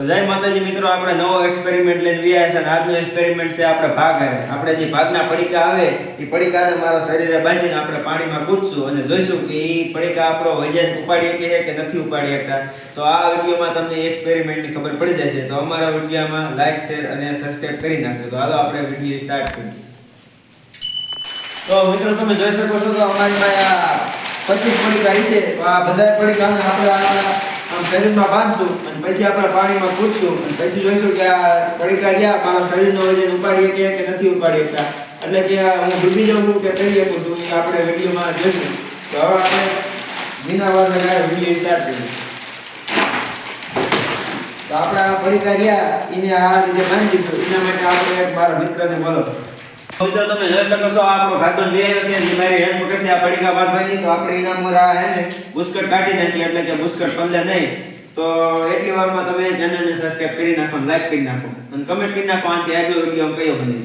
જય માતાજી મિત્રો, આપણે નવો એક્સપેરિમેન્ટ લઈને વ્યાયા છે અને આજનો એક્સપેરિમેન્ટ છે આપણે ભાગ હારે આપણે જે ભાગના પડીકા આવે, એ પડીકાને મારા શરીરે બાંધીને આપણે પાણીમાં કૂદશું અને જોઈશું કે એ પડીકા આપણો વજન ઉપાડી શકીએ છે કે નથી ઉપાડી શકતા. તો આ વિડીયોમાં તમને એક્સપેરિમેન્ટની ખબર પડી જશે. તો અમારા વિડીયોમાં લાઈક શેર અને સબસ્ક્રાઈબ કરી નાખજો. તો હાલો આપણે વીડિયો સ્ટાર્ટ કરીએ. તો મિત્રો, તમે જોઈ શકો છો તો અમારી પાસે પચીસ પડીકા છે તો આ બધા પડીકાને આપણે આમ શરીરમાં બાંધશું અને પછી આપણે પાણીમાં કૂદશું અને પછી જોઈશું કે આ પડીકા રહ્યા મારા શરીરનો વજન ઉપાડી શકીએ કે નથી ઉપાડી શકતા. એટલે કે હું ડૂબી જાઉં છું કે કરી શકું છું એ આપણે વિડીયોમાં જોઈશું. તો હવે આપણે વિના વાર લગાડે વીડિયો સ્ટાર્ટ કરીએ. તો આપણે આ પડીકા રહ્યા, એને આ રીતે બાંધીશું એના માટે આપણે એક મારા મિત્રને બોલો મિત્રો તમે જોઈ શકો છો, આ આપણો ભાઈબંધ બે છે જે મારી હેલ્પ કરશે. આ પડીકા બાંધવાની તો આપણે એના પર આ હે ને, બુસ્કટ કાઢી નાખીએ, એટલે કે બુસ્કટ પલ્લે નહીં તો એટલી વારમાં તમે ચેનલને સબસ્ક્રાઇબ કરી નાખો લાઈક કરી નાખો. અને કમેન્ટ કરી નાખો, આથી આગળ વીડિયો કયો બની.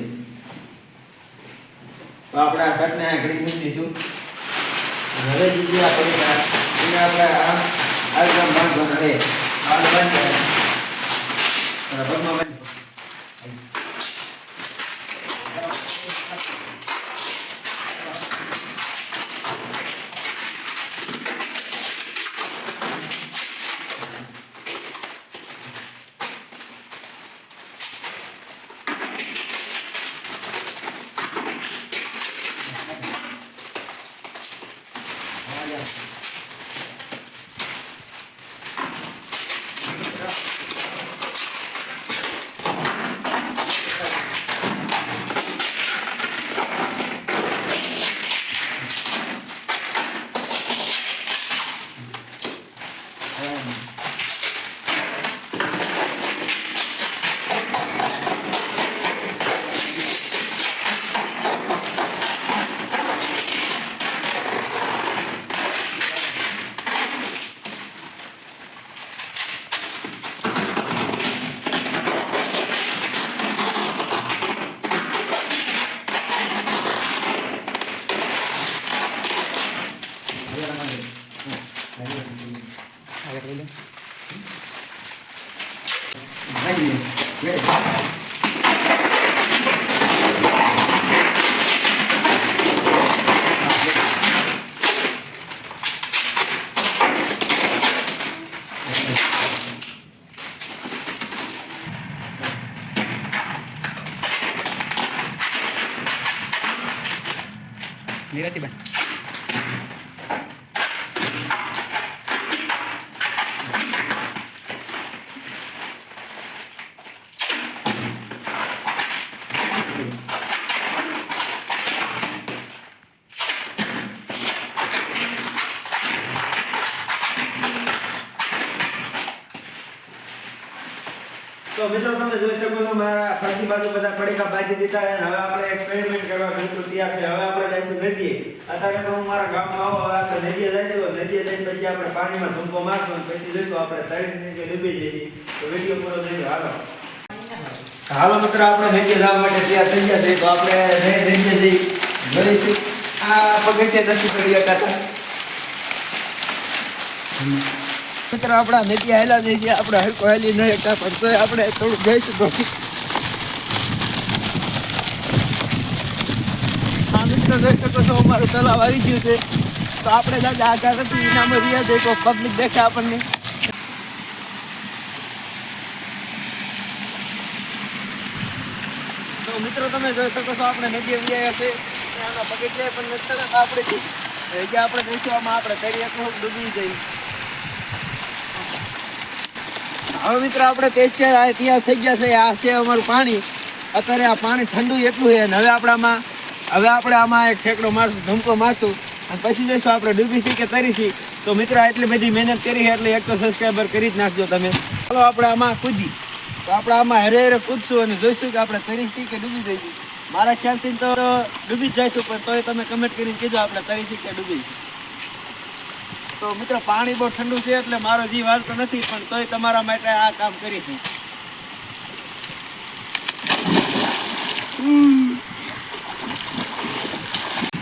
તો આપણે આ શર્ટને આ ઘડી મૂકી દઈશું. અને હવે બીજી આ પડીકા, એને આપણે આ આ રીતે બાંધવાના રહે આ બાંધી અને પગમાં બાંધી નિરાતીબેન તો મિત્રો તમે જોઈ શકો છો, મારા ફરતી બાજુ બધા પડીકા બાંધી દીધા અને હવે આપણે એક્સપેરિમેન્ટ કરવા બિલકુલ તૈયાર હવે આપણે જઈશું નદીએ. અત્યારે તો હું મારા ગામમાં આવો, હવે આપણે નદીએ જઈશું. નદીએ જઈને પછી આપણે પાણીમાં ધૂમકો મારશું પછી જોઈશું આપણે તળી નીચે ડૂબી જઈએ. તો વીડિયો પૂરો થઈ હાલો. હાલો મિત્રો, આપણે નદીએ જવા માટે તૈયાર થઈ ગયા છે. તો આપણે નદીએ જઈ જોઈશું આ પગથિયા નથી કરી શકાતા આપણા જઈશું તો. આવી આપણે મિત્રો, તમે જોઈ શકો છો, આપણે નદી પગથિયા પણ નથી આપણે જ્યાં આપણે જઈશું આમાં આપણે કરીએ ડૂબી જઈએ. હવે મિત્ર, આપણે પેસ્ચર તૈયાર થઈ ગયા છે. આ છે અમારું પાણી. અત્યારે આ પાણી ઠંડુ એટલું છે અને હવે આપણામાં હવે આપણે આમાં એક ઠેકડો મારશું, ધમકો મારશું. અને પછી જઈશું આપણે ડૂબીશી કે તરીશી. તો મિત્રો એટલી બધી મહેનત કરી એટલે એક તો સબસ્ક્રાઈબર કરી જ નાખજો તમે. ચાલો, આપણે આમાં કૂદી. તો આપણે આમાં હરે હરે કૂદશું અને જોઈશું કે આપણે તરીશી કે ડૂબી જઈશું. મારા ખ્યાલથી તો ડૂબી જ જઈશું, પણ તોય તમે કમેન્ટ કરીને કીધો આપણે તરીશી કે ડૂબી તો મિત્રો, પાણી બહુ ઠંડુ છે એટલે મારો જીવ હાલતો નથી, પણ તોય તમારા માટે આ કામ કરી છે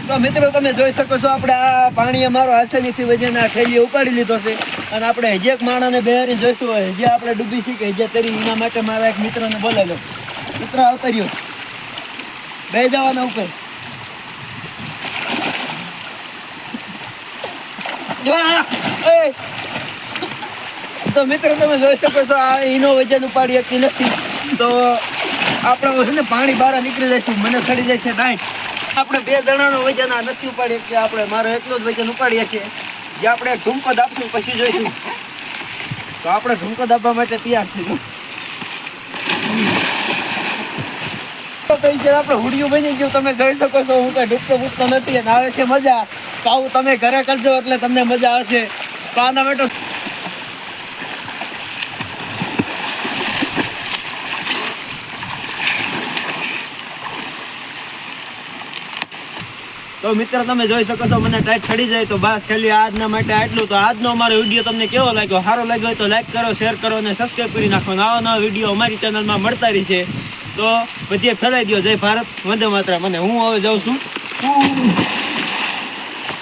તો મિત્રો, તમે જોઈ શકો છો, આપણે આ પાણી અમારો હાથેથી વજન આ થેલી ઉપાડી લીધો છે. અને આપણે હજી એક માણસને બેહારી જોઈશું હોય, જે આપણે ડૂબી શીખે, જે તરી, એના માટે મારા એક મિત્રને બોલાવ્યો મિત્ર અવતર્યો બે જવાના ઉપર આ, એ! તો મિત્રો, તમે જોઈ શકો છો, આ એનો વજન ઉપાડી હતી નથી. તો આપણે છે ને પાણી બહાર નીકળી જઈશું. મને સડી જાય છે નાઈ આપણે બે જણાનો વજન આ નથી ઉપાડી શકીએ આપણે મારો એટલો જ વજન ઉપાડીએ છીએ. જે આપણે ઢુમકો દાબશું, પછી જોઈશું. તો આપણે ઢુમકો દાબવા માટે તૈયાર થઈશું આપણે હુડિયું બની ગયું, તમે જોઈ શકો છો, હું કઈ ડૂબતો બૂબતો નથી, અને આવે છે મજા. આવું તમે ઘરે કરજો એટલે તમને મજા આવશે. આના માટે તો મિત્ર, તમે જોઈ શકો છો, મને ટાઈટ ચડી જાય તો બસ ખાલી આજના માટે આટલું. તો આજનો અમારો વીડિયો તમને કેવો લાગ્યો? સારો લાગ્યો હોય તો લાઈક કરો શેર કરો અને સબસ્ક્રાઈબ કરી નાખો. નવા નવા વીડિયો અમારી ચેનલમાં મળતા રહેશે. તો બધે ફેલાઈ દો જય ભારત. વંદે માત્ર મને હું હવે જાઉં છું.